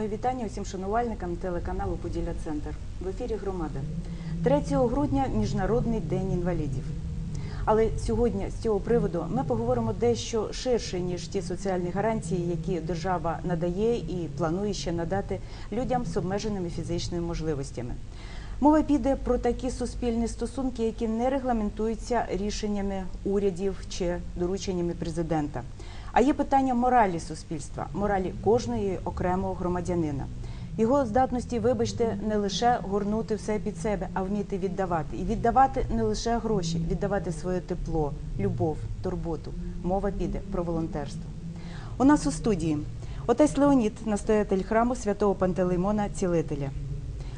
Моє вітання усім шанувальникам телеканалу Поділля Центр. В ефірі Громада. 3 грудня Міжнародний день інвалідів. Але сьогодні з цього приводу ми поговоримо дещо ширше, ніж ті соціальні гарантії, які держава надає і планує ще надати людям з обмеженими фізичними можливостями. Мова піде про такі суспільні стосунки, які не регламентуються рішеннями урядів чи дорученнями президента. А є питання моралі суспільства, моралі кожної окремого громадянина. Його здатності, вибачте, не лише горнути все під себе, а вміти віддавати. І віддавати не лише гроші, віддавати своє тепло, любов, турботу. Мова піде про волонтерство. У нас у студії отець Леонід, настоятель храму святого Пантелеймона Цілителя.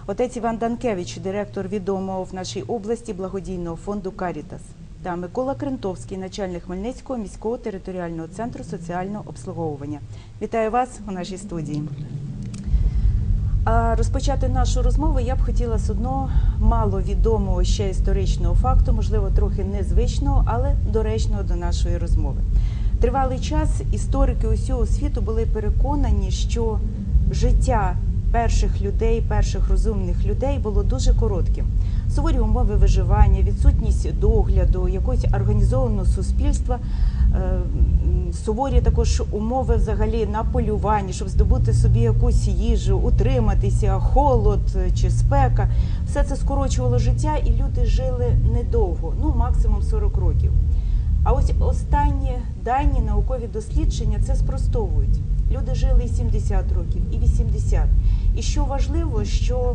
Отець Іван Данкевич, директор відомого в нашій області благодійного фонду Карітас, та Микола Крентовський, начальник Хмельницького міського територіального центру соціального обслуговування. Вітаю вас у нашій студії. А розпочати нашу розмову я б хотіла з одного маловідомого ще історичного факту, можливо, трохи незвичного, але доречного до нашої розмови. Тривалий час історики усього світу були переконані, що життя перших людей, перших розумних людей було дуже коротким. Суворі умови виживання, відсутність догляду, якогось організованого суспільства, е, суворі також умови взагалі на полюванні, щоб здобути собі якусь їжу, утриматися, холод чи спека. Все це скорочувало життя, і люди жили недовго, ну максимум 40 років. А ось останні дані наукові дослідження це спростовують. Люди жили і 70 років, і 80. І що важливо, що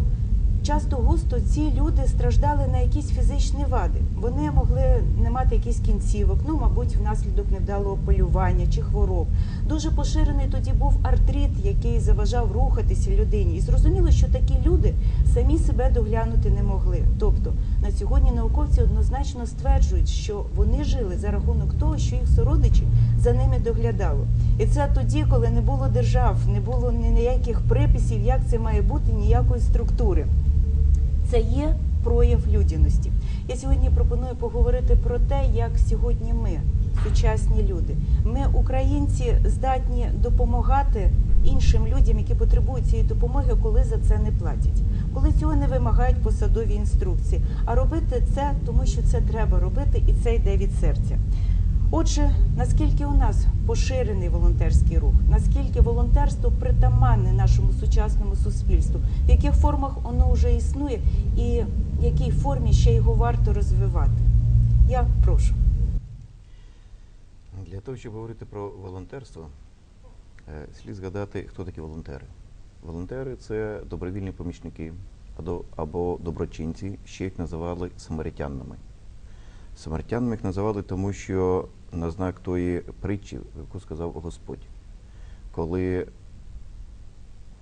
часто густо ці люди страждали на якісь фізичні вади. Вони могли не мати якісь кінцівок, ну, мабуть, внаслідок невдалого полювання чи хвороб. Дуже поширений тоді був артрит, який заважав рухатися людині. І зрозуміло, що такі люди самі себе доглянути не могли. Тобто на сьогодні науковці однозначно стверджують, що вони жили за рахунок того, що їх сородичі за ними доглядали. І це тоді, коли не було держав, не було ні- ніяких приписів, як це має бути, ніякої структури. Це є прояв людяності. Я сьогодні пропоную поговорити про те, як сьогодні ми, сучасні люди, ми, українці, здатні допомагати іншим людям, які потребують цієї допомоги, коли за це не платять, коли цього не вимагають посадові інструкції. А робити це, тому що це треба робити, і це йде від серця. Отже, наскільки у нас поширений волонтерський рух, наскільки волонтерство притаманне нашому сучасному суспільству, в яких формах воно вже існує, і в якій формі ще його варто розвивати? Я прошу. Для того, щоб говорити про волонтерство, е, слід згадати, хто такі волонтери. Волонтери це добровільні помічники або- доброчинці, ще їх називали самаритянами. Самаритянами їх називали тому, що на знак тої притчі, яку сказав Господь, коли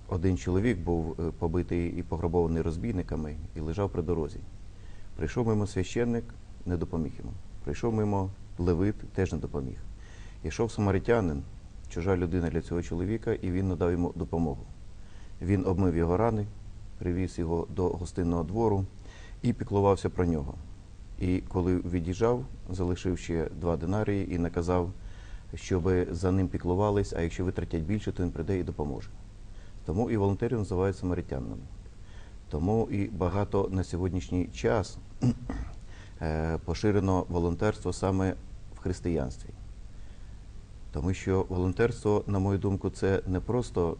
один чоловік був е, побитий і пограбований розбійниками і лежав при дорозі. Прийшов мимо священник, не допоміг йому. Прийшов мимо левит, теж не допоміг. Йшов самаритянин, чужа людина для цього чоловіка, і він надав йому допомогу. Він обмив його рани, привіз його до гостинного двору і піклувався про нього. І коли від'їжджав, залишив ще два динарії і наказав, щоб за ним піклувались, а якщо витратять більше, то він прийде і допоможе. Тому і волонтерів називають самаритянами. Тому і багато на сьогоднішній час е, поширено волонтерство саме в християнстві. Тому що волонтерство, на мою думку, це не просто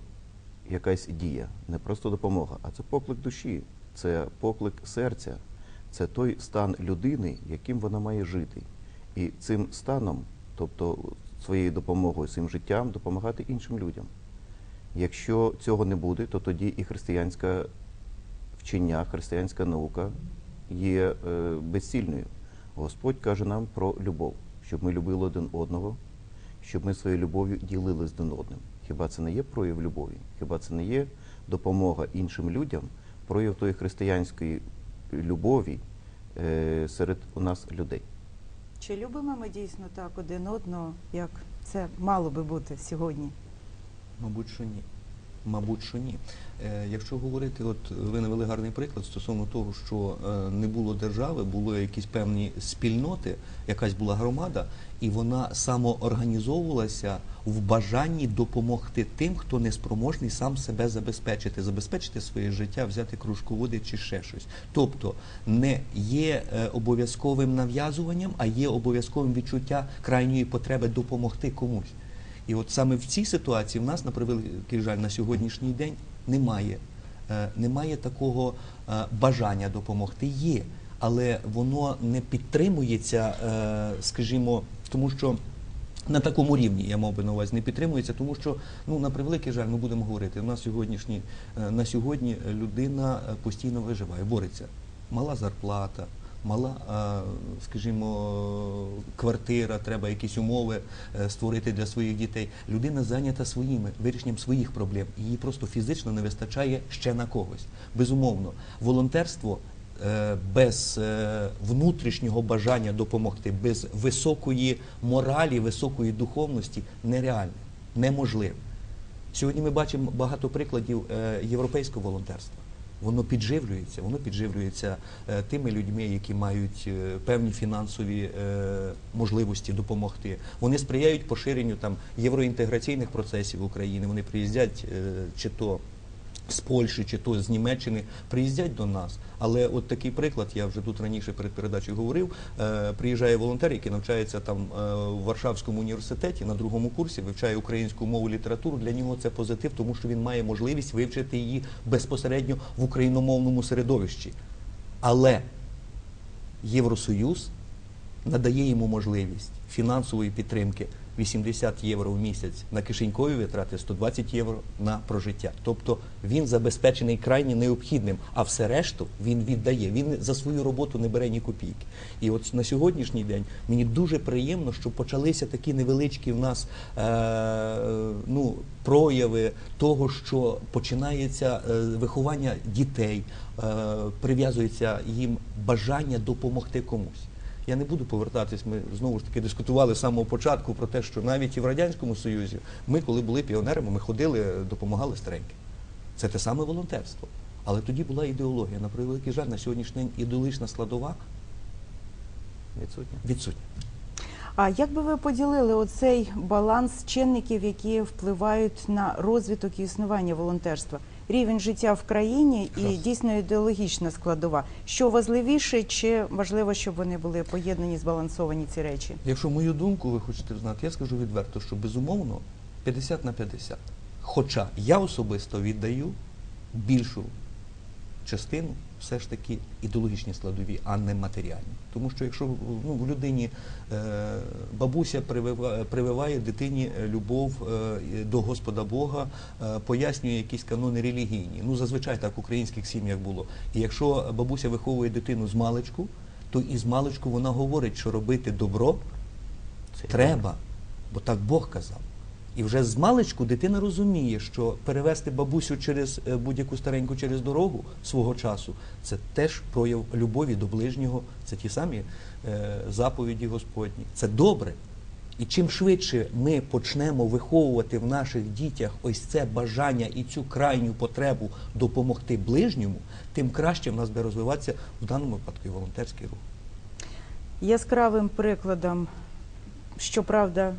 якась дія, не просто допомога, а це поклик душі, це поклик серця, це той стан людини, яким вона має жити. І цим станом, тобто своєю допомогою, своїм життям, допомагати іншим людям. Якщо цього не буде, то тоді і християнська вчення, християнська наука є е, безцільною. Господь каже нам про любов, щоб ми любили один одного, щоб ми своєю любов'ю ділились один одним. Хіба це не є прояв любові? Хіба це не є допомога іншим людям, прояв тої християнської любові е, серед у нас людей? Чи любимо ми дійсно так один одного, як це мало би бути сьогодні? Мабуть, що ні. Мабуть, що ні. Е, Якщо говорити, от ви навели гарний приклад стосовно того, що е, не було держави, були якісь певні спільноти, якась була громада, і вона самоорганізовувалася в бажанні допомогти тим, хто не спроможний сам себе забезпечити, забезпечити своє життя, взяти кружку води чи ще щось. Тобто не є е, обов'язковим нав'язуванням, а є обов'язковим відчуття крайньої потреби допомогти комусь. І от саме в цій ситуації в нас, на превеликий жаль, на сьогоднішній день немає, е, немає такого е, бажання допомогти. Є, але воно не підтримується, е, скажімо, тому що. На такому рівні я мав би на увазі не підтримується, тому що ну на превеликий жаль, ми будемо говорити. На сьогоднішній е, на сьогодні людина постійно виживає, бореться. Мала зарплата, мала, скажімо, квартира, треба якісь умови е, створити для своїх дітей. Людина зайнята своїми вирішенням своїх проблем. Її просто фізично не вистачає ще на когось. Безумовно, волонтерство. е, Без е, внутрішнього бажання допомогти, без високої моралі, високої духовності нереальне, неможливе. Сьогодні ми бачимо багато прикладів європейського волонтерства. Воно підживлюється, воно підживлюється е, тими людьми, які мають е, певні фінансові е, можливості допомогти. Вони сприяють поширенню там євроінтеграційних процесів України. Вони приїздять чи то з Польщі, чи то з Німеччини, приїздять до нас. Але от такий приклад, я вже тут раніше перед передачею говорив. Е, приїжджає волонтер, який навчається там е, в Варшавському університеті на другому курсі, вивчає українську мову літературу. Для нього це позитив, тому що він має можливість вивчити її безпосередньо в україномовному середовищі. Але Євросоюз надає йому можливість фінансової підтримки 80 євро в місяць на кишенькові витрати, 120 євро на прожиття. Тобто він забезпечений крайне необхідним, а все решту він віддає. Він за свою роботу не бере ні копійки. І от на сьогоднішній день мені дуже приємно, що почалися такі невеличкі в нас е, ну, прояви того, що починається е, виховання дітей, е, прив'язується їм бажання допомогти комусь. Я не буду повертатись. Ми знову ж таки дискутували з самого початку про те, що навіть і в радянському союзі ми, коли були піонерами, ми ходили, допомагали стареньким. Це те саме волонтерство. Але тоді була ідеологія. На превеликий жаль, на сьогоднішній день ідеологічна складова Відсутня. відсутня. А як би ви поділили оцей баланс чинників, які впливають на розвиток і існування волонтерства? Рівень життя в країні і дійсно ідеологічна складова. Що важливіше, чи важливо, щоб вони були поєднані, збалансовані ці речі? Якщо мою думку ви хочете знати, я скажу відверто, що безумовно 50 на 50. Хоча я особисто віддаю більшу частину все ж таки ідеологічні складові, а не матеріальні. Тому що якщо ну, в людині е, бабуся привива- прививає дитині е, любов е, до Господа Бога, е, пояснює якісь канони релігійні. Ну зазвичай так в українських сім'ях було. І якщо бабуся виховує дитину з маличку, то і з маличку вона говорить, що робити добро Це треба, бо так Бог казав. І вже з маличку дитина розуміє, що перевести бабусю через е, будь-яку стареньку через дорогу свого часу це теж прояв любові до ближнього, це ті самі е, заповіді Господні. Це добре. І чим швидше ми почнемо виховувати в наших дітях ось це бажання і цю крайню потребу допомогти ближньому, тим краще в нас буде розвиватися в даному випадку і волонтерський рух. Яскравим прикладом, щоправда,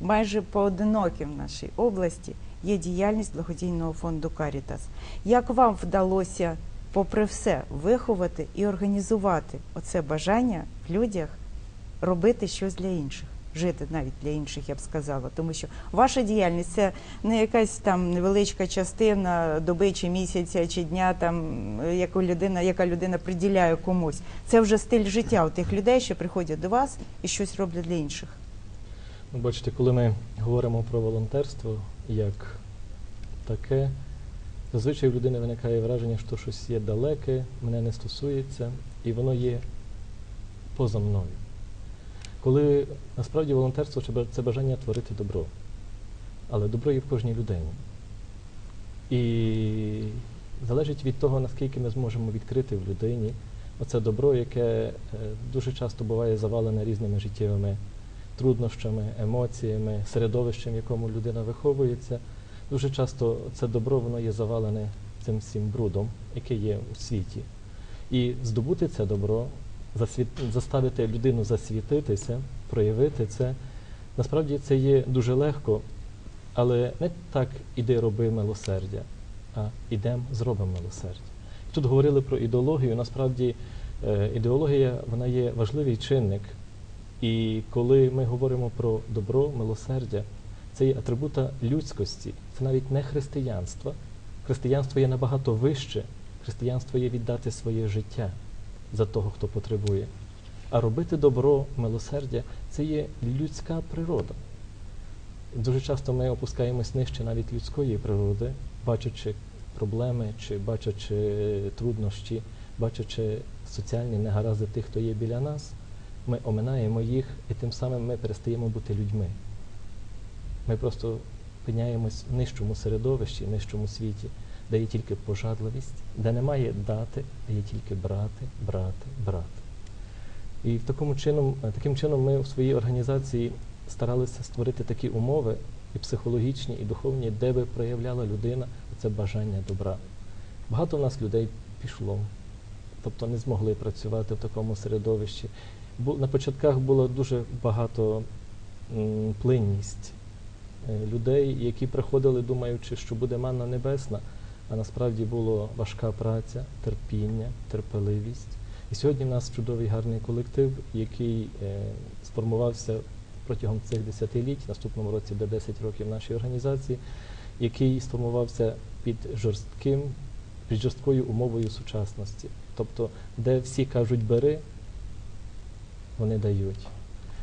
майже поодиноким в нашій області є діяльність благодійного фонду Карітас. Як вам вдалося, попри все, виховати і організувати оце бажання в людях робити щось для інших? Жити навіть для інших, я б сказала, тому що ваша діяльність це не якась там невеличка частина доби чи місяця чи дня, там яку людина, яка людина приділяє комусь. Це вже стиль життя у тих людей, що приходять до вас і щось роблять для інших. Ну, Бачите, коли ми говоримо про волонтерство як таке, зазвичай в людини виникає враження, що щось є далеке, мене не стосується, і воно є поза мною. Коли насправді волонтерство це бажання творити добро, але добро є в кожній людині. І залежить від того, наскільки ми зможемо відкрити в людині оце добро, яке е, дуже часто буває завалене різними життєвими труднощами, емоціями, середовищем, в якому людина виховується, Дуже часто це добро воно є завалене цим всім брудом, яке є у світі. І здобути це добро, засвіт... заставити людину засвітитися, проявити це, насправді це є дуже легко, але не так іди роби милосердя, а ідемо, зробимо милосердя. Тут говорили про ідеологію. Насправді е, ідеологія вона є важливий чинник. І коли ми говоримо про добро, милосердя, це є атрибута людськості, це навіть не християнство. Християнство є набагато вище. Християнство є віддати своє життя за того, хто потребує. А робити добро, милосердя це є людська природа. Дуже часто ми опускаємось нижче навіть людської природи, бачачи проблеми, чи бачачи труднощі, бачачи соціальні негаразди тих, хто є біля нас, ми оминаємо їх і тим самим ми перестаємо бути людьми. Ми просто опиняємось в нижчому середовищі, в нижчому світі, де є тільки пожадливість, де немає дати, де є тільки брати, брати, брати. І в такому чином, е, таким чином ми в своїй організації старалися створити такі умови, і психологічні, і духовні, де би проявляла людина це бажання добра. Багато в нас людей пішло, тобто не змогли працювати в такому середовищі. На початках було дуже багато плинність е, людей, які приходили, думаючи, що буде манна небесна, а насправді була важка праця, терпіння, терпеливість. І сьогодні в нас чудовий гарний колектив, який е, сформувався протягом цих десятиліть, наступному році буде 10 років нашій організації, який сформувався під жорстким, під жорсткою умовою сучасності. Тобто, де всі кажуть бери, вони дають.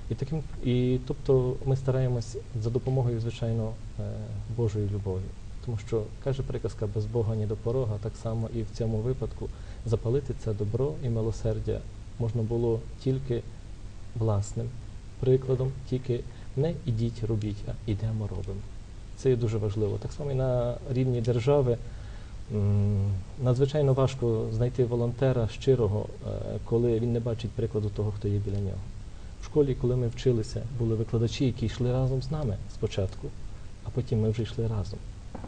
І таким, і тобто ми стараємось за допомогою, звичайно, е, Божої любові. Тому що каже приказка без Бога ні до порога, так само і в цьому випадку запалити це добро і милосердя можна було тільки власним прикладом, тільки не ідіть робіть, а ідемо робимо. Це є дуже важливо. Так само і на рівні держави надзвичайно важко знайти волонтера щирого, е, коли він не бачить прикладу того, хто є біля нього. В школі, коли ми вчилися, були викладачі, які йшли разом з нами спочатку, а потім ми вже йшли разом,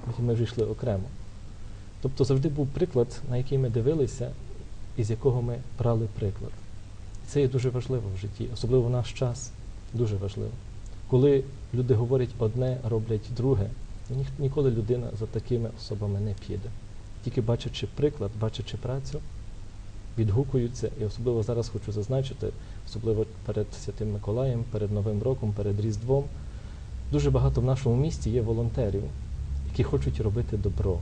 потім ми вже йшли окремо. Тобто завжди був приклад, на який ми дивилися і з якого ми брали приклад. Це є дуже важливо в житті, особливо в наш час, дуже важливо. Коли люди говорять одне, роблять друге, ніколи людина за такими особами не піде. Тільки бачачи приклад, бачачи працю, відгукуються, і особливо зараз хочу зазначити, особливо перед Святим Миколаєм, перед Новим роком, перед Різдвом. Дуже багато в нашому місті є волонтерів, які хочуть робити добро.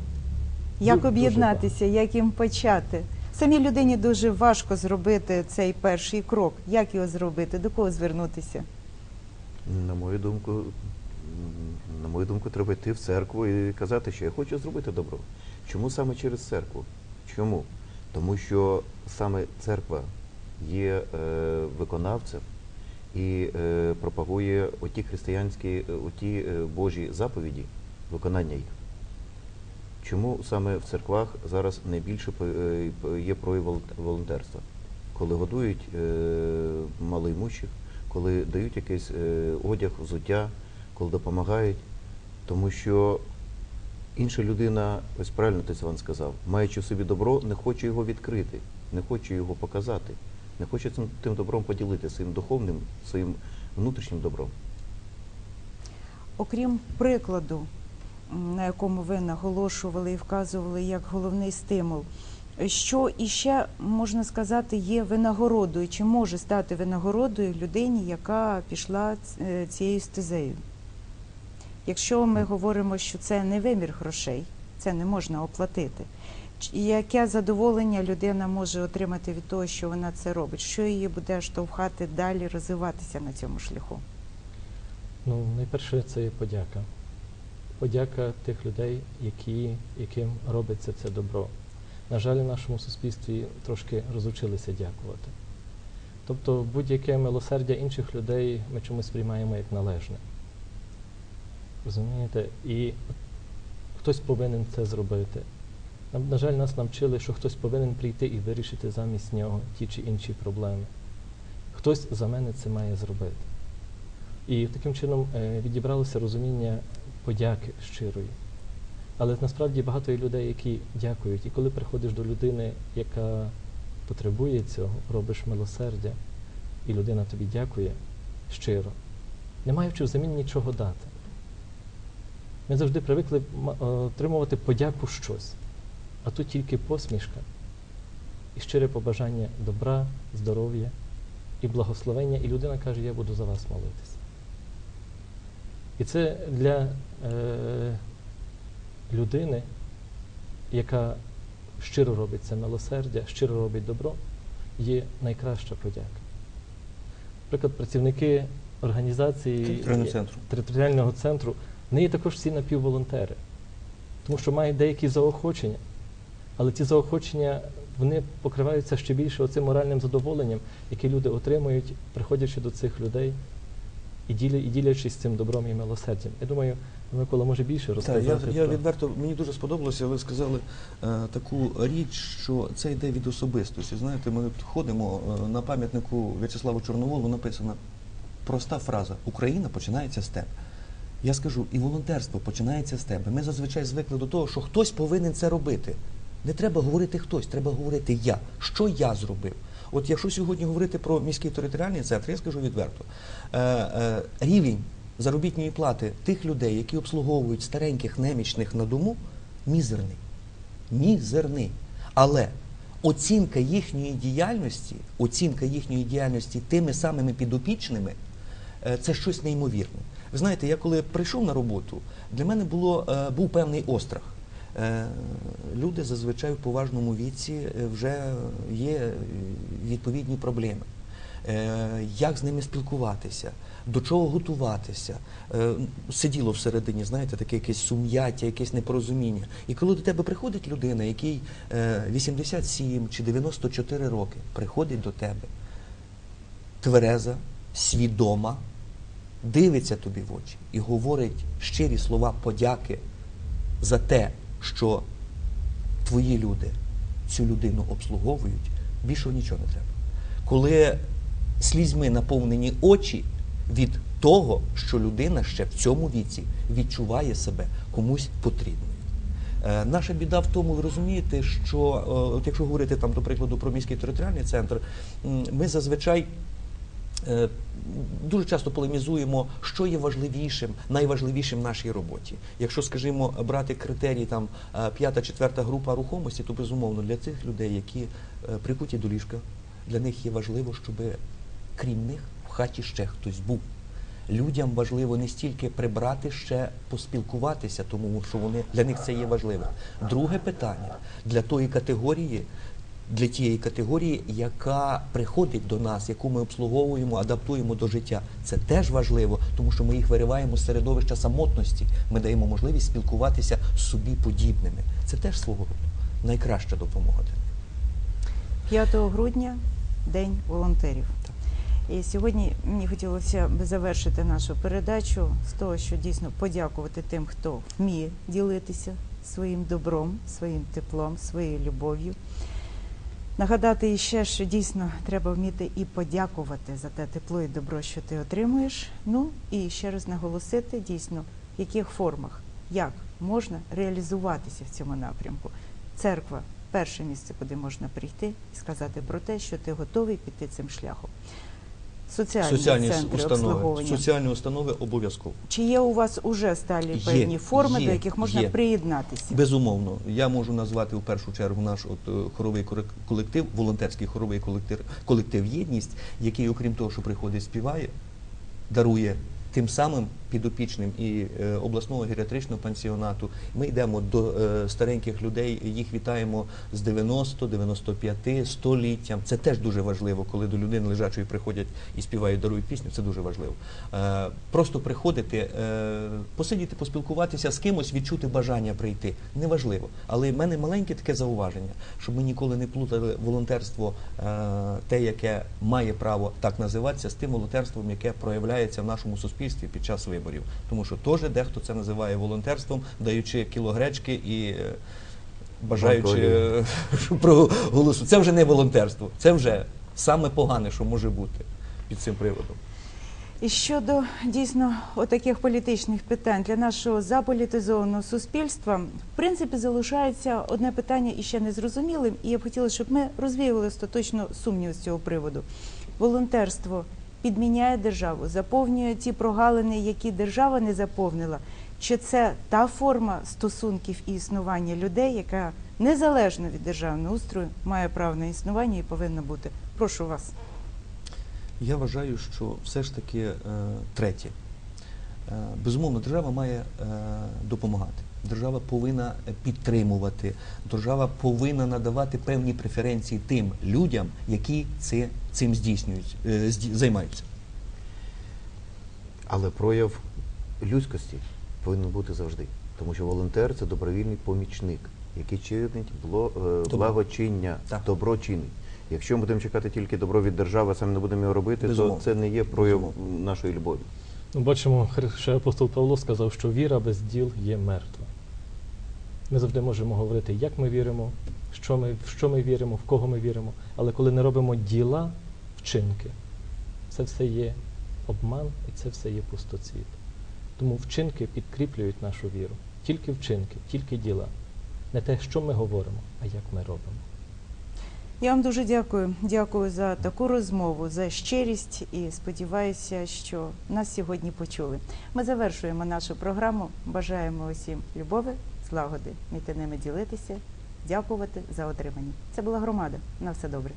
Як об'єднатися, як їм почати? Самій людині дуже важко зробити цей перший крок. Як його зробити? До кого звернутися? На мою думку, на мою думку, треба йти в церкву і казати, що я хочу зробити добро. Чому саме через церкву? Чому? Тому що саме церква є е, виконавцем і е, пропагує оті християнські, е, оті Божі заповіді, виконання їх. Чому саме в церквах зараз найбільше є прояв волонтерства? Коли годують малоймущих, коли дають якийсь одяг, взуття, коли допомагають, тому що інша людина, ось правильно ти Іван сказав, маючи в собі добро, не хоче його відкрити, не хоче його показати, не хоче цим тим добром поділитися своїм духовним, своїм внутрішнім добром. Окрім прикладу, на якому ви наголошували і вказували як головний стимул, що іще можна сказати є винагородою, чи може стати винагородою людині, яка пішла е, цією стезею? Якщо ми говоримо, що це не вимір грошей, це не можна оплатити. Ч- Яке задоволення людина може отримати від того, що вона це робить? Що її буде штовхати далі розвиватися на цьому шляху? Ну, найперше це є подяка. Подяка тих людей, які, яким робиться це добро. На жаль, в нашому суспільстві трошки розучилися дякувати. Тобто будь-яке милосердя інших людей ми чомусь сприймаємо як належне. Розумієте? І хтось повинен це зробити. Нам, на жаль, нас навчили, що хтось повинен прийти і вирішити замість нього ті чи інші проблеми. Хтось за мене це має зробити. І таким чином е, відібралося розуміння подяки щирої. Але насправді багато є людей, які дякують. І коли приходиш до людини, яка потребує цього, робиш милосердя, і людина тобі дякує щиро, не маючи взамін нічого дати. Ми завжди привикли е, отримувати подяку щось, а тут тільки посмішка і щире побажання добра, здоров'я і благословення, і людина каже, я буду за вас молитися. І це для е, людини, яка щиро робить це милосердя, щиро робить добро, є найкраща подяка. Наприклад, працівники організації Територіального центру. Вони є також всі напівволонтери, тому що мають деякі заохочення, але ці заохочення вони покриваються ще більше оцим моральним задоволенням, яке люди отримують, приходячи до цих людей і, діля, і ділячись цим добром і милосердям. Я думаю, Микола може більше Так, розказати. я, я про- відверто мені дуже сподобалося. Ви сказали е, таку річ, що це йде від особистості. Знаєте, ми от ходимо е, на пам'ятнику В'ячеславу Чорноволу написана проста фраза Україна починається з тебе. Я скажу, і волонтерство починається з тебе. Ми зазвичай звикли до того, що хтось повинен це робити. Не треба говорити хтось, треба говорити я. Що я зробив? От якщо сьогодні говорити про міський територіальний центр, я скажу відверто, е, е, рівень заробітної плати тих людей, які обслуговують стареньких немічних на дому, мізерний. Мізерний. Але оцінка їхньої діяльності, оцінка їхньої діяльності тими самими підопічними, е, це щось неймовірне. Ви знаєте, я коли прийшов на роботу, для мене було, е, був певний острах. Е, Люди зазвичай в поважному віці е, вже є відповідні проблеми. Як з ними спілкуватися, до чого готуватися. Сиділо всередині, знаєте, таке якесь сум'яття, якесь непорозуміння. І коли до тебе приходить людина, якій е, 87 чи 94 роки, приходить до тебе, твереза, свідома, дивиться тобі в очі і говорить щирі слова подяки за те, що твої люди цю людину обслуговують, більшого нічого не треба. Коли слізьми наповнені очі від того, що людина ще в цьому віці відчуває себе комусь потрібною. Е, Наша біда в тому, ви розумієте, що е, от якщо говорити там, до прикладу, про міський територіальний центр, ми зазвичай дуже часто полемізуємо, що є важливішим, найважливішим в нашій роботі. Якщо, скажімо, брати критерії там е, п'ята, четверта група рухомості, то безумовно для цих людей, які е, прикуті до ліжка, для них є важливо, щоб крім них в хаті ще хтось був. Людям важливо не стільки прибрати, ще поспілкуватися, тому що вони для них це є важливо. Друге питання для тої категорії, для тієї категорії, яка приходить до нас, яку ми обслуговуємо, адаптуємо до життя. Це теж важливо, тому що ми їх вириваємо з середовища самотності. Ми даємо можливість спілкуватися з собі подібними. Це теж свого роду найкраща допомога для них. 5 грудня День волонтерів. І сьогодні мені хотілося б завершити нашу передачу з того, що дійсно подякувати тим, хто вміє ділитися своїм добром, своїм теплом, своєю любов'ю. Нагадати іще, що дійсно треба вміти і подякувати за те тепло і добро, що ти отримуєш. Ну і ще раз наголосити дійсно, в яких формах, як можна реалізуватися в цьому напрямку. Церква перше місце, куди можна прийти і сказати про те, що ти готовий піти цим шляхом. Соціальні, Соціальні центри установи, обслуговування. соціальні установи обов'язково. Чи є у вас уже сталі Є, певні форми, є, до яких можна є. приєднатися? Безумовно, я можу назвати в першу чергу наш от е, хоровий колектив, волонтерський хоровий колектив, колектив єдність, який, окрім того, що приходить, співає, дарує тим самим підопічним і е, обласного геріатричного пансіонату. Ми йдемо до е, стареньких людей, їх вітаємо з 90, 95, 100 літтям. Це теж дуже важливо, коли до людини лежачої приходять і співають, дарують пісню. Це дуже важливо. Е, просто приходити, посидіти, поспілкуватися з кимось, відчути бажання прийти. Неважливо. Але в мене маленьке таке зауваження, щоб ми ніколи не плутали волонтерство, те, яке має право так називатися, з тим волонтерством, яке проявляється в нашому суспільстві під час виборів. Тому що теж дехто це називає волонтерством, даючи кіло гречки і е, бажаючи е, про голосу. Це вже не волонтерство, це вже саме погане, що може бути під цим приводом. І щодо дійсно отаких політичних питань для нашого заполітизованого суспільства, в принципі, залишається одне питання і ще не зрозумілим. І я б хотіла, щоб ми розвіяли остаточно сумнів з цього приводу. Волонтерство підміняє державу, заповнює ті прогалини, які держава не заповнила. Чи це та форма стосунків і існування людей, яка незалежно від державного устрою має право на існування і повинна бути? Прошу вас. Я вважаю, що все ж таки е, третє. Е, безумовно, держава має е, допомагати. Держава повинна підтримувати, держава повинна надавати певні преференції тим людям, які це, цим здійснюють, е, займаються. Але прояв людськості повинен бути завжди. Тому що волонтер це добровільний помічник, який чинить бло- е, благочиння, Так. добро чинить. Якщо ми будемо чекати тільки добро від держави, а самі не будемо його робити, Безумовно. то це не є прояв Безумовно. нашої любові. Ну, бачимо, ще апостол Павло сказав, що віра без діл є мертва. Ми завжди можемо говорити, як ми віримо, що ми, в що ми віримо, в кого ми віримо. Але коли не робимо діла, вчинки, це все є обман і це все є пустоцвіт. Тому вчинки підкріплюють нашу віру. Тільки вчинки, тільки діла. Не те, що ми говоримо, а як ми робимо. Я вам дуже дякую. Дякую за таку розмову, за щирість і сподіваюся, що нас сьогодні почули. Ми завершуємо нашу програму. Бажаємо усім любові, злагоди, вміти ними ділитися, дякувати за отримані. Це була громада. На все добре.